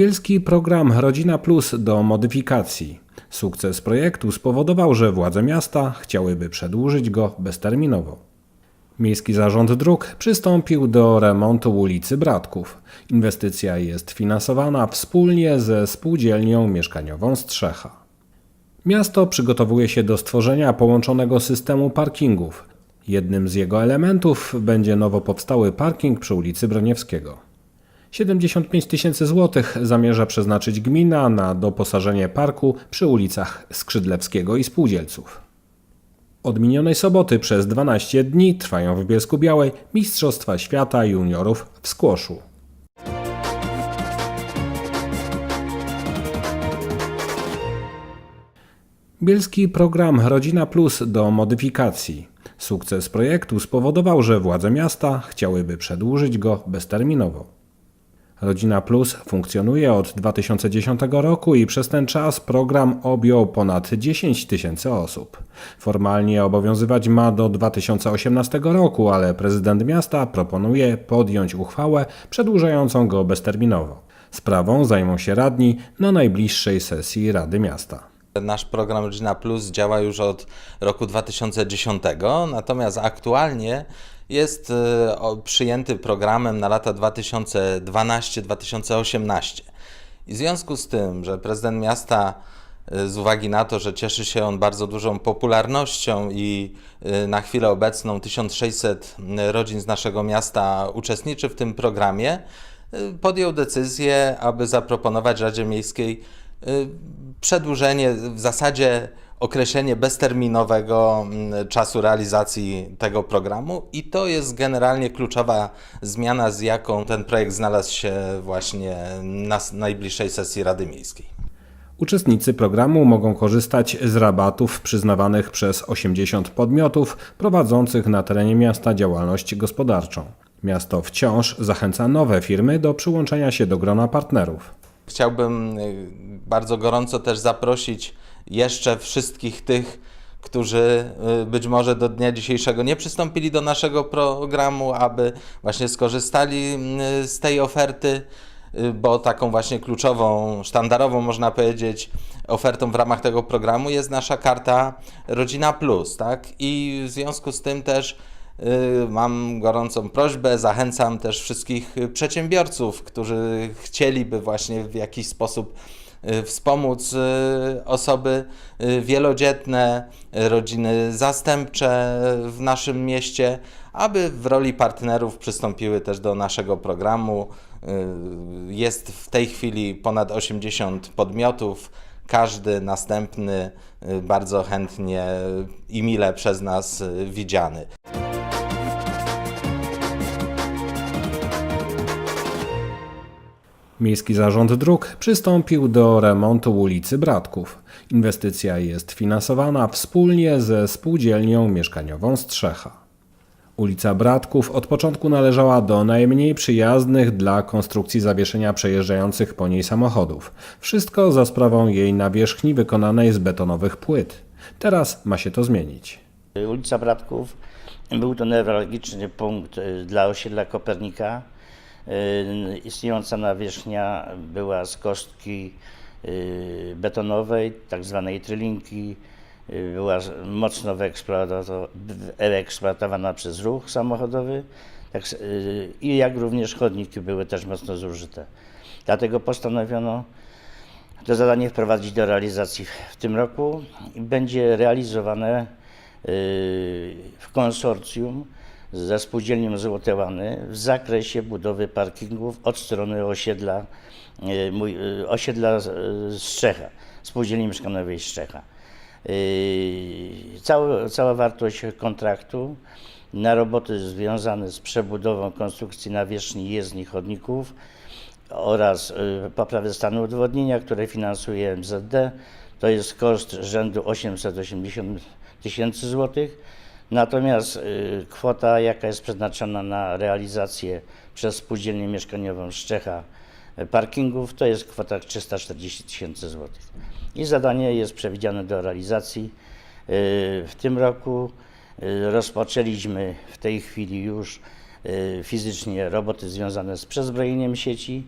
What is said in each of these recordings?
Bielski program Rodzina Plus do modyfikacji. Sukces projektu spowodował, że władze miasta chciałyby przedłużyć go bezterminowo. Miejski Zarząd Dróg przystąpił do remontu ulicy Bratków. Inwestycja jest finansowana wspólnie ze spółdzielnią mieszkaniową Strzecha. Miasto przygotowuje się do stworzenia połączonego systemu parkingów. Jednym z jego elementów będzie nowo powstały parking przy ulicy Broniewskiego. 75 tysięcy złotych zamierza przeznaczyć gmina na doposażenie parku przy ulicach Skrzydlewskiego i Spółdzielców. Od minionej soboty przez 12 dni trwają w Bielsku Białej Mistrzostwa Świata Juniorów w skłoszu. Bielski program Rodzina Plus do modyfikacji. Sukces projektu spowodował, że władze miasta chciałyby przedłużyć go bezterminowo. Rodzina Plus funkcjonuje od 2010 roku i przez ten czas program objął ponad 10 tysięcy osób. Formalnie obowiązywać ma do 2018 roku, ale prezydent miasta proponuje podjąć uchwałę przedłużającą go bezterminowo. Sprawą zajmą się radni na najbliższej sesji Rady Miasta. Nasz program Rodzina Plus działa już od roku 2010, natomiast aktualnie jest e, przyjęty programem na lata 2012-2018. I w związku z tym, że prezydent miasta e, z uwagi na to, że cieszy się on bardzo dużą popularnością i e, na chwilę obecną 1600 rodzin z naszego miasta uczestniczy w tym programie, podjął decyzję, aby zaproponować Radzie Miejskiej przedłużenie, w zasadzie określenie bezterminowego mm, czasu realizacji tego programu i to jest generalnie kluczowa zmiana, z jaką ten projekt znalazł się właśnie na najbliższej sesji Rady Miejskiej. Uczestnicy programu mogą korzystać z rabatów przyznawanych przez 80 podmiotów prowadzących na terenie miasta działalność gospodarczą. Miasto wciąż zachęca nowe firmy do przyłączenia się do grona partnerów. Chciałbym y, bardzo gorąco też zaprosić jeszcze wszystkich tych, którzy y, być może do dnia dzisiejszego nie przystąpili do naszego programu, aby właśnie skorzystali y, z tej oferty, y, bo taką właśnie kluczową, sztandarową można powiedzieć ofertą w ramach tego programu jest nasza karta Rodzina Plus, tak? I w związku z tym też Mam gorącą prośbę, zachęcam też wszystkich przedsiębiorców, którzy chcieliby właśnie w jakiś sposób wspomóc y, osoby y, wielodzietne, y, rodziny zastępcze w naszym mieście, aby w roli partnerów przystąpiły też do naszego programu. Y, Jest w tej chwili ponad 80 podmiotów. Każdy następny y, bardzo chętnie i mile przez nas y, widziany. Miejski Zarząd Dróg przystąpił do remontu ulicy Bratków. Inwestycja jest finansowana wspólnie ze spółdzielnią mieszkaniową Strzecha. Ulica Bratków od początku należała do najmniej przyjaznych dla konstrukcji zawieszenia przejeżdżających po niej samochodów. Wszystko za sprawą jej nawierzchni wykonanej z betonowych płyt. Teraz ma się to zmienić. Ulica Bratków był to newralgiczny punkt y, dla osiedla Kopernika. Y, Istniejąca nawierzchnia była z kostki y, betonowej, tak zwanej trylinki. Y, Była mocno wyeksploatowa- wyeksploatowana przez ruch samochodowy tak, i jak również chodniki były też mocno zużyte. Dlatego postanowiono to zadanie wprowadzić do realizacji w tym roku i będzie realizowane w konsorcjum ze spółdzielnią Złote Łany w zakresie budowy parkingów od strony osiedla, yy, mój, yy, osiedla yy, Strzecha, spółdzielni mieszkaniowej Strzecha. Cała, cała wartość kontraktu na roboty związane z przebudową konstrukcji nawierzchni jezdni chodników oraz poprawy stanu odwodnienia, które finansuje MZD. To jest koszt rzędu 880 tysięcy złotych. Natomiast y, kwota, jaka jest przeznaczona na realizację przez spółdzielnię mieszkaniową Szczecha y, parkingów, to jest kwota 340 tysięcy złotych. I zadanie jest przewidziane do realizacji. Y, W tym roku rozpoczęliśmy w tej chwili już fizycznie roboty związane z przezbrojeniem sieci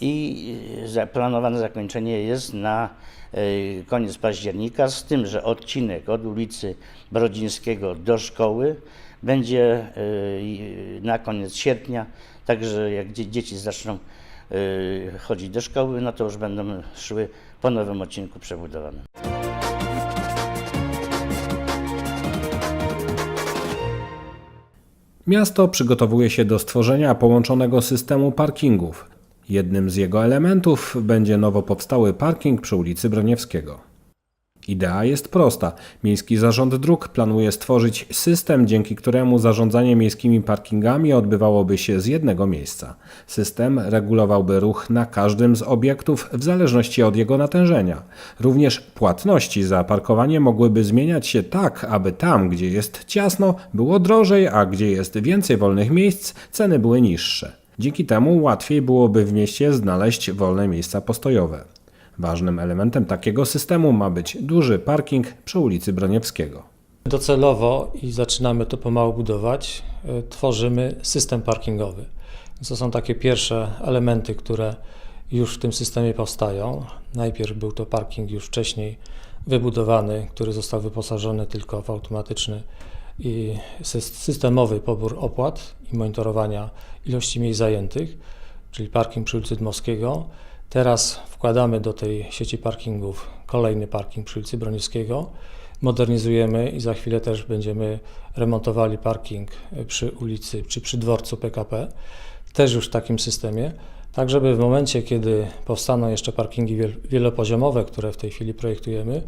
i zaplanowane zakończenie jest na y, koniec października, z tym, że odcinek od ulicy Brodzińskiego do szkoły będzie y, na koniec sierpnia, także jak dzie- dzieci zaczną y, chodzić do szkoły, no to już będą szły po nowym odcinku przebudowanym. Miasto przygotowuje się do stworzenia połączonego systemu parkingów. Jednym z jego elementów będzie nowo powstały parking przy ulicy Broniewskiego. Idea jest prosta. Miejski Zarząd Dróg planuje stworzyć system, dzięki któremu zarządzanie miejskimi parkingami odbywałoby się z jednego miejsca. System regulowałby ruch na każdym z obiektów w zależności od jego natężenia. Również płatności za parkowanie mogłyby zmieniać się tak, aby tam, gdzie jest ciasno, było drożej, a gdzie jest więcej wolnych miejsc, ceny były niższe. Dzięki temu łatwiej byłoby w mieście znaleźć wolne miejsca postojowe. Ważnym elementem takiego systemu ma być duży parking przy ulicy Broniewskiego. Docelowo i zaczynamy to pomału budować, y, tworzymy system parkingowy. To są takie pierwsze elementy, które już w tym systemie powstają. Najpierw był to parking już wcześniej wybudowany, który został wyposażony tylko w automatyczny i sys- systemowy pobór opłat i monitorowania ilości miejsc zajętych, czyli parking przy ulicy Dmowskiego. Teraz wkładamy do tej sieci parkingów kolejny parking przy ulicy Broniewskiego modernizujemy i za chwilę też będziemy remontowali parking przy ulicy czy przy dworcu PKP, też już w takim systemie, tak żeby w momencie, kiedy powstaną jeszcze parkingi wiel- wielopoziomowe, które w tej chwili projektujemy,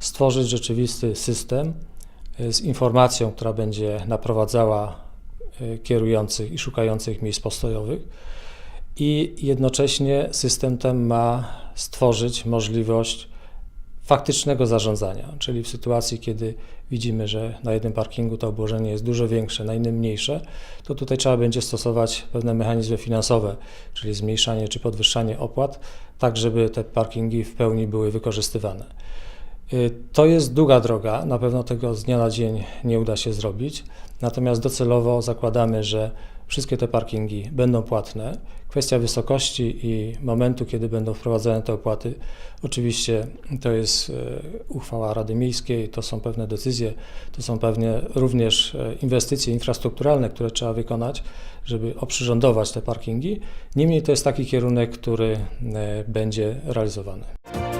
stworzyć rzeczywisty system y, z informacją, która będzie naprowadzała kierujących i szukających miejsc postojowych i jednocześnie system ten ma stworzyć możliwość faktycznego zarządzania, czyli w sytuacji, kiedy widzimy, że na jednym parkingu to obłożenie jest dużo większe, na innym mniejsze, to tutaj trzeba będzie stosować pewne mechanizmy finansowe, czyli zmniejszanie czy podwyższanie opłat, tak żeby te parkingi w pełni były wykorzystywane. Y, To jest długa droga, na pewno tego z dnia na dzień nie uda się zrobić, natomiast docelowo zakładamy, że wszystkie te parkingi będą płatne. Kwestia wysokości i momentu, kiedy będą wprowadzane te opłaty, oczywiście to jest e, uchwała Rady Miejskiej, to są pewne decyzje, to są pewnie również e, inwestycje infrastrukturalne, które trzeba wykonać, żeby oprzyrządować te parkingi. Niemniej to jest taki kierunek, który będzie realizowany. –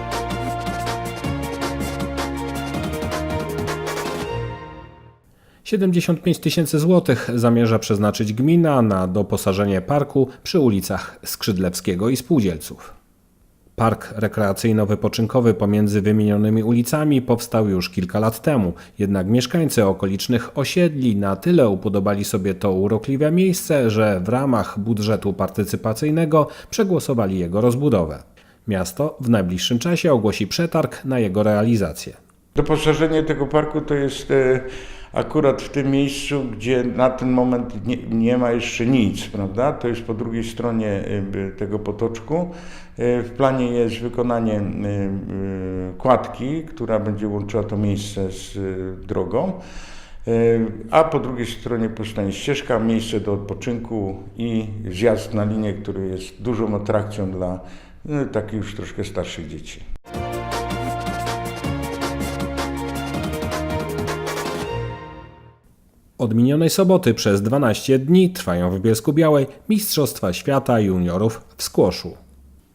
75 tysięcy złotych zamierza przeznaczyć gmina na doposażenie parku przy ulicach Skrzydlewskiego i Spółdzielców. Park rekreacyjno-wypoczynkowy pomiędzy wymienionymi ulicami powstał już kilka lat temu, jednak mieszkańcy okolicznych osiedli na tyle upodobali sobie to urokliwe miejsce, że w ramach budżetu partycypacyjnego przegłosowali jego rozbudowę. Miasto w najbliższym czasie ogłosi przetarg na jego realizację. Doposażenie tego parku to jest e, akurat w tym miejscu, gdzie na ten moment nie, nie ma jeszcze nic, prawda? To jest po drugiej stronie tego potoczku. E, W planie jest wykonanie e, e, kładki, która będzie łączyła to miejsce z drogą. A po drugiej stronie powstanie ścieżka, miejsce do odpoczynku i zjazd na linię, który jest dużą atrakcją dla takich już troszkę starszych dzieci. Od minionej soboty przez 12 dni trwają w Bielsku Białej Mistrzostwa Świata Juniorów w skłoszu.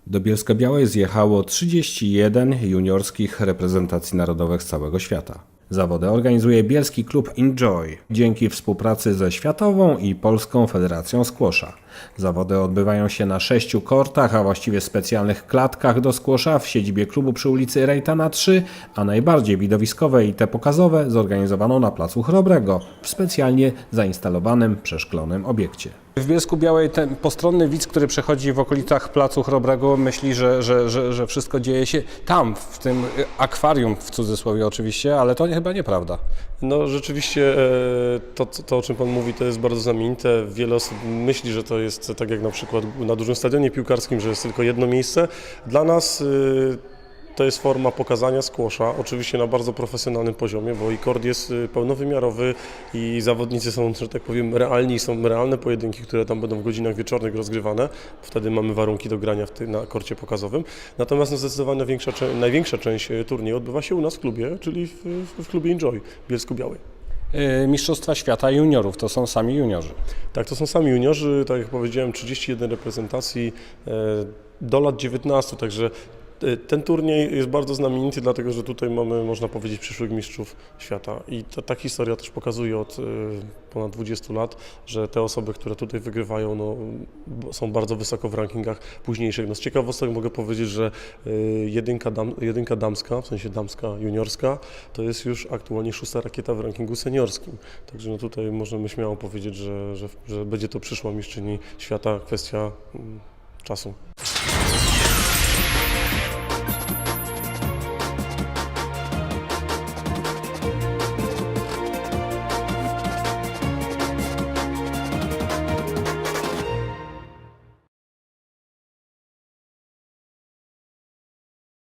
Do Bielska Białej zjechało 31 juniorskich reprezentacji narodowych z całego świata. Zawody organizuje Bielski Klub Enjoy dzięki współpracy ze Światową i Polską Federacją Skłosza. Zawody odbywają się na sześciu kortach, a właściwie specjalnych klatkach do skłosza w siedzibie klubu przy ulicy Rejtana 3, a najbardziej widowiskowe i te pokazowe zorganizowano na placu Chrobrego w specjalnie zainstalowanym przeszklonym obiekcie. W Bielsku Białej ten postronny widz, który przechodzi w okolicach Placu Chrobrego, myśli, że, że, że, że wszystko dzieje się tam, w tym akwarium, w cudzysłowie oczywiście, ale to nie, chyba nieprawda. No rzeczywiście e, to, to, o czym Pan mówi, to jest bardzo znamienite. Wiele osób myśli, że to jest tak jak na przykład na dużym stadionie piłkarskim, że jest tylko jedno miejsce. Dla nas e, To jest forma pokazania skłosza, oczywiście na bardzo profesjonalnym poziomie, bo i kord jest y, pełnowymiarowy i zawodnicy są, że tak powiem, realni, są realne pojedynki, które tam będą w godzinach wieczornych rozgrywane. Wtedy mamy warunki do grania w ty, na korcie pokazowym. Natomiast no, zdecydowanie większa, największa część y, turnieju odbywa się u nas w klubie, czyli w, w, klubie Enjoy w Bielsku-Białej. Y, Mistrzostwa Świata Juniorów to są sami juniorzy. Tak, to są sami juniorzy, tak jak powiedziałem, 31 reprezentacji e, do lat 19, także ten turniej jest bardzo znamienity, dlatego że tutaj mamy, można powiedzieć, przyszłych mistrzów świata. I ta, ta historia też pokazuje od e, ponad 20 lat, że te osoby, które tutaj wygrywają, no, są bardzo wysoko w rankingach późniejszych. No, z ciekawostek mogę powiedzieć, że e, jedynka, dam, jedynka damska, w sensie damska juniorska, to jest już aktualnie szósta rakieta w rankingu seniorskim. Także no, tutaj możemy śmiało powiedzieć, że, że, że będzie to przyszła mistrzyni świata, kwestia mm, czasu.